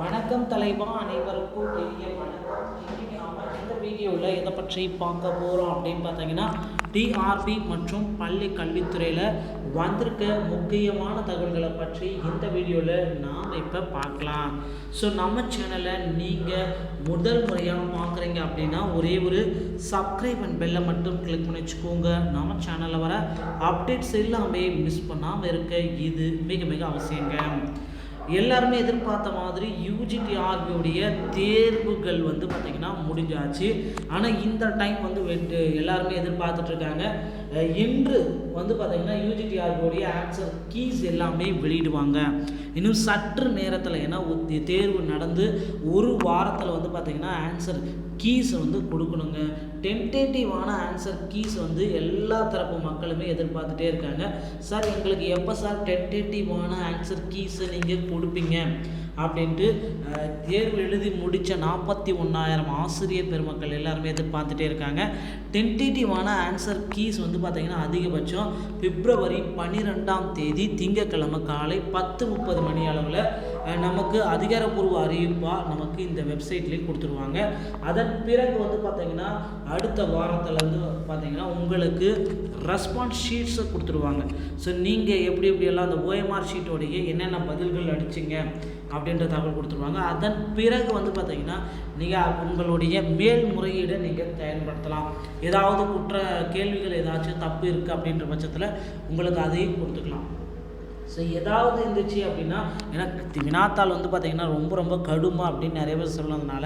வணக்கம் தலைவா அனைவருக்கும் பெரிய வணக்கம். இந்த வீடியோவில் எதை பற்றி பார்க்க போகிறோம் அப்படின்னு பார்த்தீங்கன்னா டிஆர்பி மற்றும் பள்ளி கல்வித்துறையில் வந்திருக்க முக்கியமான தகவல்களை பற்றி இந்த வீடியோவில் நாம் இப்போ பார்க்கலாம். ஸோ நம்ம சேனலை நீங்கள் முதல் முறையாக பார்க்குறீங்க அப்படின்னா ஒரே ஒரு சப்ஸ்கிரைப் அண்ட் பெல்லை மட்டும் கிளிக் பண்ணி வச்சுக்கோங்க. நம்ம சேனலில் வர அப்டேட்ஸ் எல்லாமே மிஸ் பண்ணாமல் இருக்க இது மிக மிக அவசியங்க. எல்லாருமே எதிர்பார்த்த மாதிரி யூஜிடிஆர்பியோடைய தேர்வுகள் வந்து பார்த்திங்கன்னா முடிஞ்சாச்சு. ஆனால் இந்த டைம் வந்து வெட்டு எல்லாருமே எதிர்பார்த்துட்ருக்காங்க இன்று வந்து பார்த்திங்கன்னா யூஜிடிஆர்பியோடைய ஆன்சர் கீஸ் எல்லாமே வெளியிடுவாங்க. இன்னும் சற்று நேரத்தில் ஏன்னா தேர்வு நடந்து ஒரு வாரத்தில் வந்து பார்த்திங்கன்னா ஆன்சர் கீஸ் வந்து கொடுக்கணுங்க. டென்டேட்டிவான ஆன்சர் கீஸ் வந்து எல்லா தரப்பு மக்களுமே எதிர்பார்த்துட்டே இருக்காங்க. சார் எங்களுக்கு எப்போ சார் டென்டேட்டிவான ஆன்சர் கீஸை நீங்கள் கொடுப்பீங்க? அப்படின்ட்டு தேர்வு எழுதி முடித்த நாற்பத்தி ஒன்றாயிரம் ஆசிரியர் பெருமக்கள் எல்லாருமே எதிர்பார்த்துட்டே இருக்காங்க. டென்டேட்டிவான ஆன்சர் கீஸ் வந்து பார்த்திங்கன்னா அதிகபட்சம் பிப்ரவரி பன்னிரெண்டாம் தேதி திங்கட்கிழமை காலை பத்து முப்பது மணி அளவில் நமக்கு அதிகாரப்பூர்வ அறிவிப்பாக நமக்கு இந்த வெப்சைட்லேயே கொடுத்துருவாங்க. அதன் பிறகு வந்து பார்த்திங்கன்னா அடுத்த வாரத்துலேருந்து பார்த்தீங்கன்னா உங்களுக்கு ரெஸ்பான்ஸ் ஷீட்ஸை கொடுத்துருவாங்க. ஸோ நீங்கள் எப்படி எப்படியெல்லாம் அந்த ஓஎம்ஆர் ஷீட்டோடைய என்னென்ன பதில்கள் அடிச்சிங்க அப்படின்ற தகவல் கொடுத்துருவாங்க. அதன் பிறகு வந்து பார்த்தீங்கன்னா நீங்கள் உங்களுடைய மேல்முறையீடை நீங்கள் பயன்படுத்தலாம். ஏதாவது குற்ற கேள்விகள் ஏதாச்சும் தப்பு இருக்குது அப்படின்ற பட்சத்தில் உங்களுக்கு அதையும் கொடுத்துக்கலாம். ஸோ ஏதாவது இருந்துச்சு அப்படின்னா எனக்கு வினாத்தாள் வந்து பார்த்திங்கன்னா ரொம்ப ரொம்ப கடுமை அப்படின்னு நிறைய பேர் சொன்னதுனால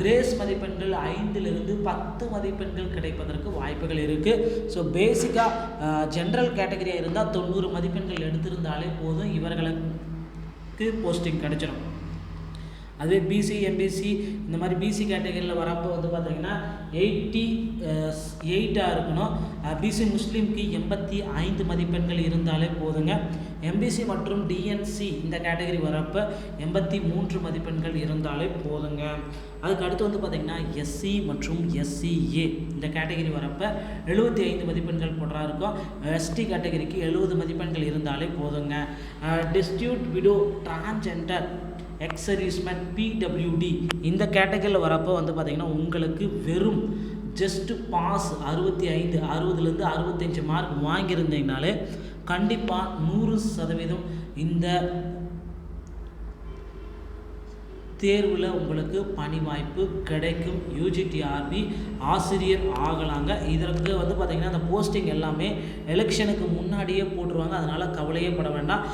கிரேஸ் மதிப்பெண்கள் ஐந்திலிருந்து பத்து மதிப்பெண்கள் கிடைப்பதற்கு வாய்ப்புகள் இருக்குது ஸோ பேசிக்காக ஜென்ரல் கேட்டகரியாக இருந்தால் தொண்ணூறு மதிப்பெண்கள் எடுத்திருந்தாலே போதும். இவர்களை போஸ்டிங் கிடச்சிடும் அதுவே பிசி எம்பிசி இந்த மாதிரி பிசி கேட்டகரியில் வரப்போ வந்து பார்த்தீங்கன்னா எயிட்டி எயிட்டாக இருக்கணும். பிசி முஸ்லீம்க்கு எண்பத்தி ஐந்து மதிப்பெண்கள் இருந்தாலே போதுங்க. எம்பிசி மற்றும் டிஎன்சி இந்த கேட்டகரி வரப்போ எண்பத்தி மூன்று மதிப்பெண்கள் இருந்தாலே போதுங்க. அதுக்கு அடுத்து வந்து பார்த்திங்கன்னா எஸ்சி மற்றும் எஸ்சிஏ இந்த கேட்டகரி வரப்போ எழுபத்தி ஐந்து மதிப்பெண்கள் போடுறா இருக்கும். எஸ்டி கேட்டகரிக்கு எழுபது மதிப்பெண்கள் இருந்தாலே போதுங்க. Destitute widow transgender ex-serviceman PWD இந்த கேட்டகரியில் வரப்போ வந்து பார்த்திங்கன்னா உங்களுக்கு வெறும் ஜஸ்ட்டு பாஸ் அறுபத்தி ஐந்து அறுபதுலேருந்து அறுபத்தஞ்சு மார்க் வாங்கியிருந்தீங்கனாலே கண்டிப்பாக நூறு சதவீதம் இந்த தேர்வில் உங்களுக்கு பணி வாய்ப்பு கிடைக்கும் யூஜிடிஆர்பி ஆசிரியர் ஆகலாங்க. இதற்கு வந்து பார்த்திங்கன்னா அந்த போஸ்டிங் எல்லாமே எலெக்ஷனுக்கு முன்னாடியே போட்டுருவாங்க. அதனால் கவலையே பட வேண்டாம்.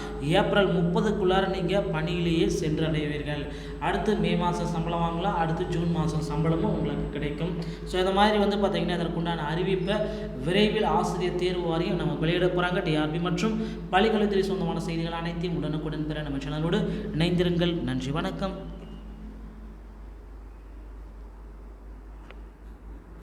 ஏப்ரல் முப்பதுக்குள்ளார நீங்கள் பணியிலேயே சென்றடைவீர்கள். அடுத்து மே மாதம் சம்பளம் வாங்கலாம். அடுத்து ஜூன் மாதம் சம்பளமும் உங்களுக்கு கிடைக்கும். ஸோ இந்த மாதிரி வந்து பார்த்திங்கன்னா இதற்குண்டான அறிவிப்பை விரைவில் ஆசிரியர் தேர்வு வாரியம் நம்ம வெளியிட போகிறாங்க டிஆர்பி மற்றும் பள்ளிக்கல்வித்துறை சொந்தமான செய்திகள் அனைத்தையும் உடனுக்குடன் பெற நம்ம சேனலோடு இணைந்திருங்கள். நன்றி வணக்கம்.